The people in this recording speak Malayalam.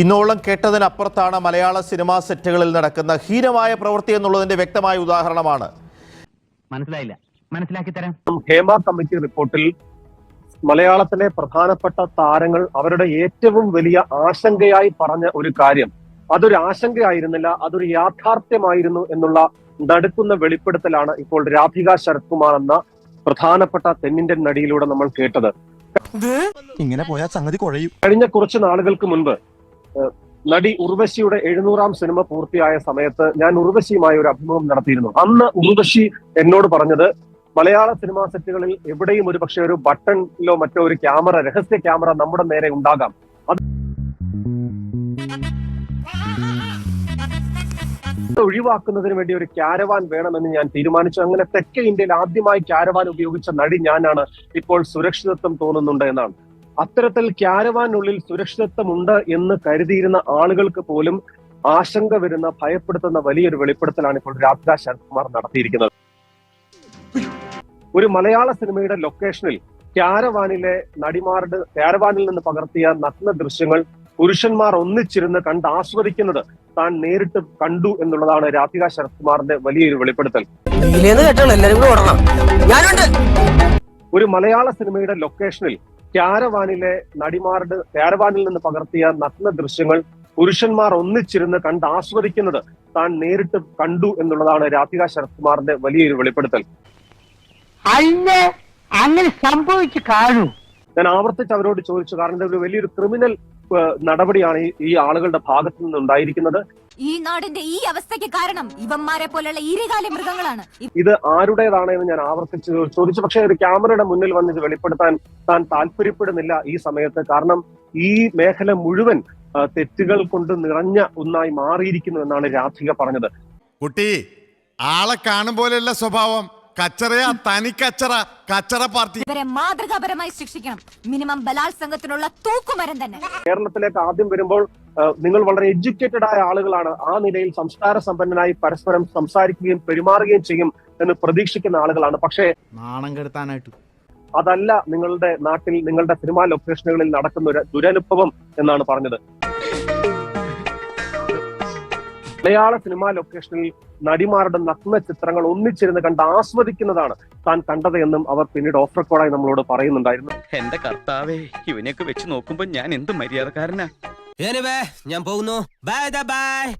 ഇന്നോളം കേട്ടതിനപ്പുറത്താണ് മലയാള സിനിമാ സെറ്റുകളിൽ നടക്കുന്ന ഹീനമായ പ്രവൃത്തി എന്നുള്ളതിന്റെ വ്യക്തമായ ഉദാഹരണമാണ്. മനസ്സിലായില്ല. മനസ്സിലാക്കി തരാം. ഹേമ കമ്മിറ്റി റിപ്പോർട്ടിൽ മലയാളത്തിലെ പ്രധാനപ്പെട്ട താരങ്ങൾ അവരുടെ ഏറ്റവും വലിയ ആശങ്കയായി പറഞ്ഞ ഒരു കാര്യം അതൊരു ആശങ്കയായിരുന്നില്ല അതൊരു യാഥാർത്ഥ്യമായിരുന്നു എന്നുള്ള നടുക്കുന്ന വെളിപ്പെടുത്തലാണ് ഇപ്പോൾ രാധിക ശരത് കുമാർ എന്ന പ്രധാനപ്പെട്ട തെന്നിന്ത്യൻ നടിയിലൂടെ നമ്മൾ കേട്ടത്. ഇങ്ങനെ പോയാൽ സംഗതി കുഴയും. കഴിഞ്ഞ കുറച്ച് നാളുകൾക്ക് മുൻപ് നടി ഉർവശിയുടെ എഴുന്നൂറാം സിനിമ പൂർത്തിയായ സമയത്ത് ഞാൻ ഉർവശിയുമായി ഒരു അഭിമുഖം നടത്തിയിരുന്നു. അന്ന് ഉർവശി എന്നോട് പറഞ്ഞത് മലയാള സിനിമാ സെറ്റുകളിൽ എവിടെയും ഒരു പക്ഷെ ഒരു ബട്ടണിലോ മറ്റോ ഒരു ക്യാമറ രഹസ്യ ക്യാമറ നമ്മുടെ നേരെ ഉണ്ടാകാം. അത് ഒഴിവാക്കുന്നതിന് വേണ്ടി ഒരു ക്യാരവാൻ വേണമെന്ന് ഞാൻ തീരുമാനിച്ചു. അങ്ങനെ തെക്കേ ഇന്ത്യയിൽ ആദ്യമായി ക്യാരവാൻ ഉപയോഗിച്ച നടി ഞാനാണ് ഇപ്പോൾ സുരക്ഷിതത്വം തോന്നുന്നുണ്ട് എന്നാണ്. അത്തരത്തിൽ ക്യാരവാനുള്ളിൽ സുരക്ഷിതത്വമുണ്ട് എന്ന് കരുതിയിരുന്ന ആളുകൾക്ക് പോലും ആശങ്ക വരുന്ന ഭയപ്പെടുത്തുന്ന വലിയൊരു വെളിപ്പെടുത്തലാണ് ഇപ്പോൾ രാധിക ശരത്കുമാർ നടത്തിയിരിക്കുന്നത്. ഒരു മലയാള സിനിമയുടെ ലൊക്കേഷനിൽ ക്യാരവാനിലെ നടിമാരുടെ ക്യാരവാനിൽ നിന്ന് പകർത്തിയ നഗ്ന ദൃശ്യങ്ങൾ പുരുഷന്മാർ ഒന്നിച്ചിരുന്ന് കണ്ട് ആസ്വദിക്കുന്നത് താൻ നേരിട്ട് കണ്ടു എന്നുള്ളതാണ് രാധിക ശരത്കുമാറിന്റെ വലിയൊരു വെളിപ്പെടുത്തൽ. ഒരു മലയാള സിനിമയുടെ ലൊക്കേഷനിൽ ക്യാരവാനിലെ നടിമാരുടെ ക്യാരവാനിൽ നിന്ന് പകർത്തിയ നഗ്ന ദൃശ്യങ്ങൾ പുരുഷന്മാർ ഒന്നിച്ചിരുന്ന് കണ്ട് ആസ്വദിക്കുന്നത് താൻ നേരിട്ട് കണ്ടു എന്നുള്ളതാണ് രാധിക ശരത്കുമാറിന്റെ വലിയൊരു വെളിപ്പെടുത്തൽ. അങ്ങനെ സംഭവിച്ചു കാണൂ. ഞാൻ ആവർത്തിച്ച് അവരോട് ചോദിച്ചു കാരണം ഇത് വലിയൊരു ക്രിമിനൽ നടപടിയാണ് ഈ- ആളുകളുടെ ഭാഗത്തു നിന്ന് ഉണ്ടായിരിക്കുന്നത്. ഈ നാടിന്റെ ഈ അവസ്ഥയ്ക്ക് കാരണം ഇവന്മാരെ പോലെയുള്ള ഈരകാല മൃഗങ്ങളാണ്. ഇത് ആരുടേതാണ് എന്ന് ഞാൻ ആവർത്തിച്ച് ചോദിച്ചു. പക്ഷേ ഒരു ക്യാമറയുടെ മുന്നിൽ വന്ന് ഇത് വെളിപ്പെടുത്താൻ താൻ താല്പര്യപ്പെടുന്നില്ല ഈ സമയത്ത്. കാരണം ഈ മേഖല മുഴുവൻ തെറ്റുകൾ കൊണ്ട് നിറഞ്ഞ ഒന്നായി മാറിയിരിക്കുന്നു എന്നാണ് രാധിക പറഞ്ഞത്. കുട്ടി ആളെ കാണും പോലെയുള്ള സ്വഭാവം. കച്ചറയാ തനി കച്ചറ കച്ചറ പാർട്ടി. ഇവരെ മാതൃകാപരമായി ശിക്ഷിക്കണം. മിനിമം ബലാത്സംഗത്തിനുള്ള തൂക്കുമരം തന്നെ. കേരളത്തിലേക്ക് ആദ്യം വരുമ്പോൾ നിങ്ങൾ വളരെ എഡ്യൂക്കേറ്റഡ് ആയ ആളുകളാണ് ആ നിലയിൽ സംസ്കാര സമ്പന്നനായി പരസ്പരം സംസാരിക്കുകയും പെരുമാറുകയും ചെയ്യും എന്ന് പ്രതീക്ഷിക്കുന്ന ആളുകളാണ്. പക്ഷേ നാണം കെടുത്താനായിട്ട്. അതല്ല നിങ്ങളുടെ നാട്ടിൽ നിങ്ങളുടെ സിനിമാ ലൊക്കേഷനുകളിൽ നടക്കുന്ന ഒരു ദുരനുഭവം എന്നാണ് പറഞ്ഞത്. മലയാള സിനിമാ ലൊക്കേഷനിൽ നടിമാരുടെ നഗ്ന ചിത്രങ്ങൾ ഒന്നിച്ചിരുന്ന് കണ്ട് ആസ്വദിക്കുന്നതാണ് താൻ കണ്ടത് എന്നും അവർ പിന്നീട് ഓഫ് റെക്കോർഡായി നമ്മളോട് പറയുന്നുണ്ടായിരുന്നു. എന്റെ കർത്താവേ ഇവനെയൊക്കെ വെച്ച് നോക്കുമ്പോ ഞാൻ എന്ത് മര്യാദക്കാരനാ? ഞാൻ പോകുന്നു. Bye bye